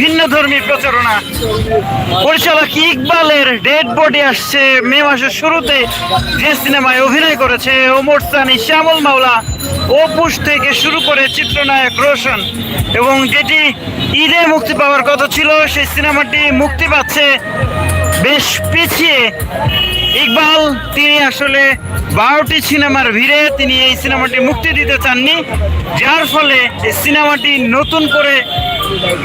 ভিন্ন ধর্মী প্রচারণা। পরিচালক ইকবালের ডেড বডি আসছে মে মাসের শুরুতে। যে সিনেমায় অভিনয় করেছে ওমর সানি, শ্যামল মাওলা, অপুষ থেকে শুরু করে চিত্রনায়ক রোশন। এবং যেটি ঈদে মুক্তি পাওয়ার কথা ছিল, সেই সিনেমাটি মুক্তি পাচ্ছে বেশ পিছিয়ে ইকবাল, তিনি আসলে বারোটি সিনেমার ভিড়ে তিনি এই সিনেমাটি মুক্তি দিতে চাননি, যার ফলে এই সিনেমাটি নতুন করে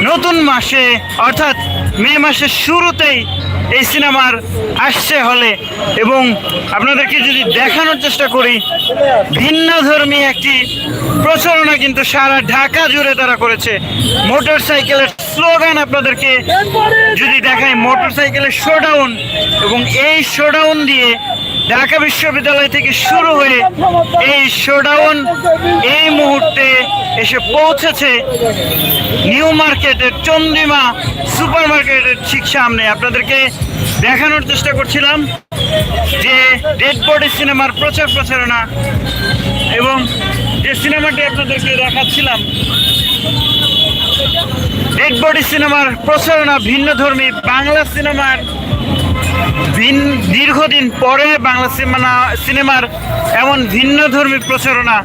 নতুন মাসে, অর্থাৎ মে মাসের শুরুতেই এই সিনেমার আসছে হলে এবং আপনাদেরকে যদি দেখানোর চেষ্টা করি, ভিন্ন ধর্মী একটি প্রচারণা কিন্তু সারা ঢাকা জুড়ে তারা করেছে। মোটর সাইকেলের স্লোগান আপনাদেরকে যদি দেখায় মোটর সাইকেলের শোডাউন এবং এই শোডাউন দিয়ে ঢাকা বিশ্ববিদ্যালয় থেকে শুরু হয়ে এই শোডাউন এই মুহূর্তে এসে পৌঁছেছে নিউ মার্কেটের চন্দ্রিমা সুপার মার্কেটের ঠিক সামনে। আপনাদেরকে দেখানোর চেষ্টা করছিলাম যে ডেড বডি সিনেমার প্রচার প্রচারণা এবং যে সিনেমাটি আপনাদেরকে দেখাচ্ছিলাম ডেড বডি সিনেমার প্রচারণা ভিন্ন ধর্মী বাংলা সিনেমার ভিন দীর্ঘদিন পরে বাংলা সিনেমা, সিনেমার এমন ভিন্ন ধর্মী প্রচারণা।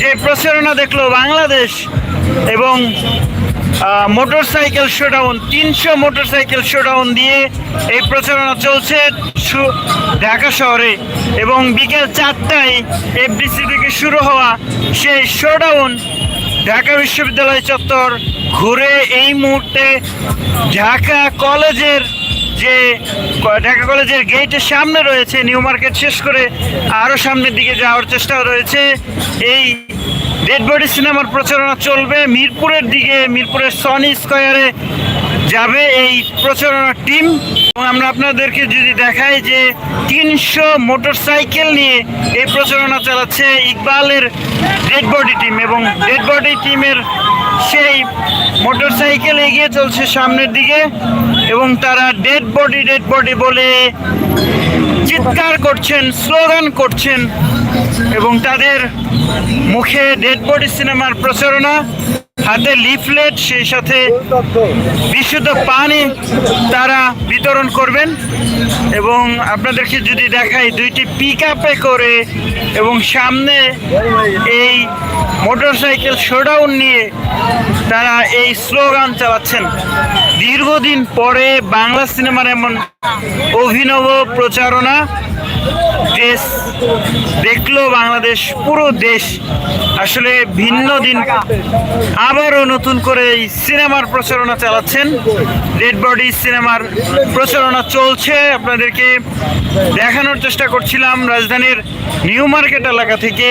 যে প্রচারণা দেখল বাংলাদেশ এবং মোটর সাইকেল শোডাউন, তিনশো মোটর সাইকেল শোডাউন দিয়ে এই প্রচারণা চলছে ঢাকা শহরে এবং বিকেল চারটায় এফডিসি থেকে শুরু হওয়া সেই শোডাউন ঢাকা বিশ্ববিদ্যালয় চত্বর ঘুরে এই মুহূর্তে ঢাকা কলেজের যে ঢাকা কলেজের গেটের সামনে রয়েছে, নিউ মার্কেট শেষ করে আরও সামনের দিকে যাওয়ার চেষ্টা রয়েছে। এই ডেড বডি সিনেমার প্রচারণা চলবে মিরপুরের দিকে, মিরপুরের সনি স্কয়ারে যাবে এই প্রচারণা টিম। এবং আমরা আপনাদেরকে যদি দেখাই যে তিনশো মোটর সাইকেল নিয়ে এই প্রচারণা চালাচ্ছে ইকবালের ডেড বডি টিম এবং ডেড বডি টিমের সেই মোটর সাইকেল এগিয়ে চলছে সামনের দিকে এবং তারা ডেড বডি ডেড বডি বলে চিৎকার করছেন, স্লোগান করছেন এবং তাদের মুখে ডেড বডি সিনেমার প্রচারণা হাতে লিফলেট, সেই সাথে বিশুদ্ধ পানি তারা বিতরণ করবেন। এবং আপনাদেরকে যদি দেখাই, দুইটি পিক আপে করে এবং সামনে এই মোটরসাইকেল শোডাউন নিয়ে তারা এই স্লোগান চালাচ্ছেন। দীর্ঘদিন পরে বাংলা সিনেমার এমন অভিনব প্রচারণা দেশ দেখল, বাংলাদেশ পুরো দেশ আসলে ভিন্ন দিন। আবারও নতুন করে এই সিনেমার প্রচারণা চালাচ্ছেন। ডেড বডি সিনেমার প্রচারণা চলছে। আপনাদেরকে দেখানোর চেষ্টা করছিলাম রাজধানীর নিউ মার্কেট এলাকা থেকে।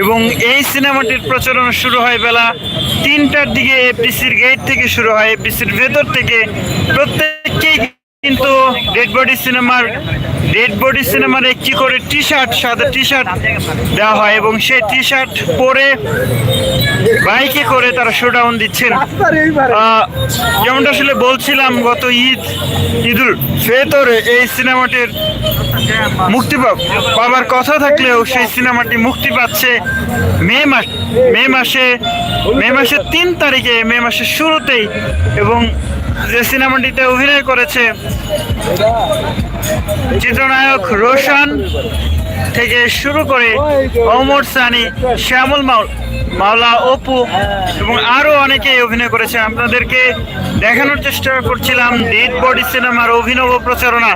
এবং এই সিনেমাটির প্রচারণা শুরু হয় বেলা তিনটার দিকে এফডিসির গেট থেকে শুরু হয় এফডিসির ভেতর থেকে। প্রত্যেককেই কিন্তু ডেড বডি সিনেমার ডেড বডি সিনেমার একটি করে টি শার্ট সাদা টি শার্ট দেওয়া হয় এবং সেই টি শার্ট পরে বাইকে করে তারা শোডাউন দিচ্ছেন। যেমনটা আসলে বলছিলাম, গত ঈদ, ঈদুল ফেতরে এই সিনেমাটির মুক্তি পাবার কথা থাকলেও সেই সিনেমাটি মুক্তি পাচ্ছে মে মাস মে মাসে, মে মাসের তিন তারিখে, মে মাসের শুরুতেই এবং যে সিনেমাটিতে অভিনয় করেছে চিত্রনায়ক রোশন থেকে শুরু করে অমর সানি, শ্যামল মাউল মাওলা অপু এবং আরও অনেকে অভিনয় করেছে। আপনাদেরকে দেখানোর চেষ্টা করছিলাম ডেড বডি সিনেমার অভিনব প্রচারণা।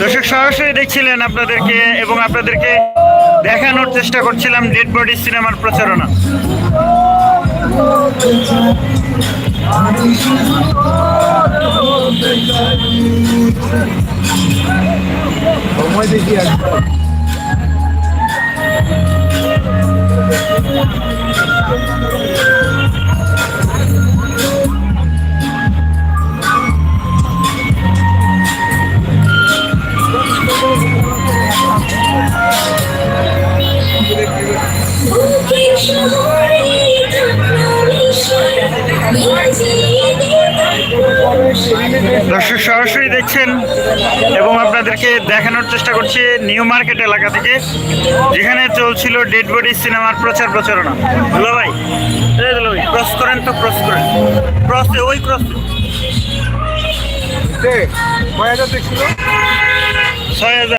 দর্শক সরাসরি দেখছিলেন আপনাদেরকে এবং আপনাদেরকে দেখানোর চেষ্টা করছিলাম ডেড বডি সিনেমার প্রচারণা। সময় দেখি একদম Thank you. দর্শক সরাসরি দেখছেন এবং আপনাদেরকে দেখানোর চেষ্টা করছি নিউ মার্কেট এলাকা থেকে যেখানে চলছিল ডেড বডি সিনেমার প্রচার প্রচারণা। দুলা ভাই। দুলা ভাই ক্রস করেন তো ক্রস করেন। ক্রস ওই ক্রস ছয় হাজার।